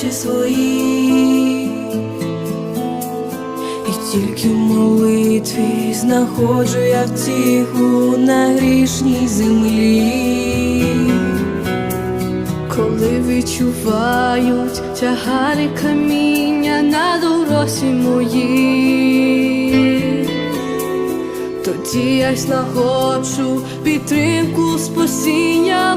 очі свої, і тільки в молитві знаходжу я втіху на грішній землі, коли відчувають тягарі каміння на доросі моїй, тоді я знаходжу підтримку спасіння.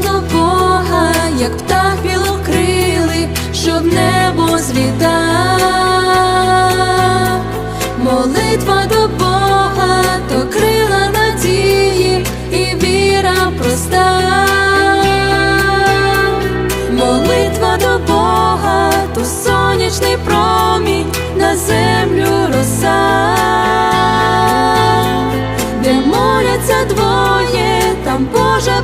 До Бога, як птах білокрилий, що в небо злітав. Молитва до Бога, то крила надії і віра проста. Молитва до Бога, то сонячний промінь на землю роса де моляться двоє, там Божа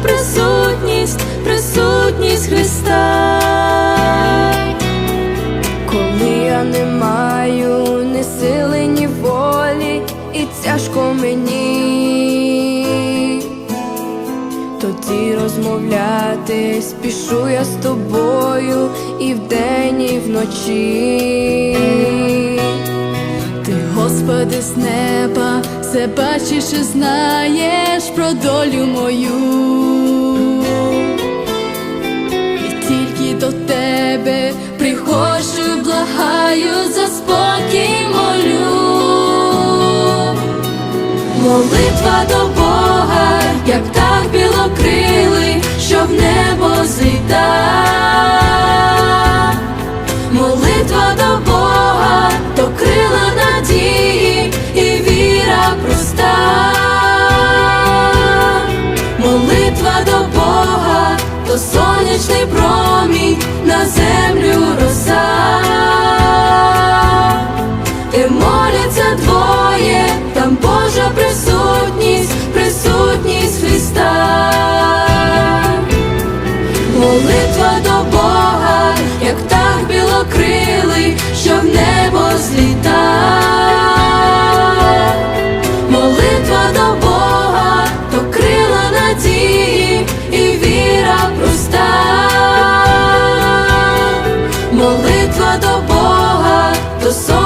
не маю ні сили, ні волі, і тяжко мені, тоді розмовляти спішу я з тобою і вдень, і вночі. Ти, Господи, з неба, все бачиш і знаєш про долю мою. І тільки до тебе приходжу, благаю, за спокій молю. Молитва до Бога, як так білокрилий, що в небо зліта. Молитва до Бога, до сонячний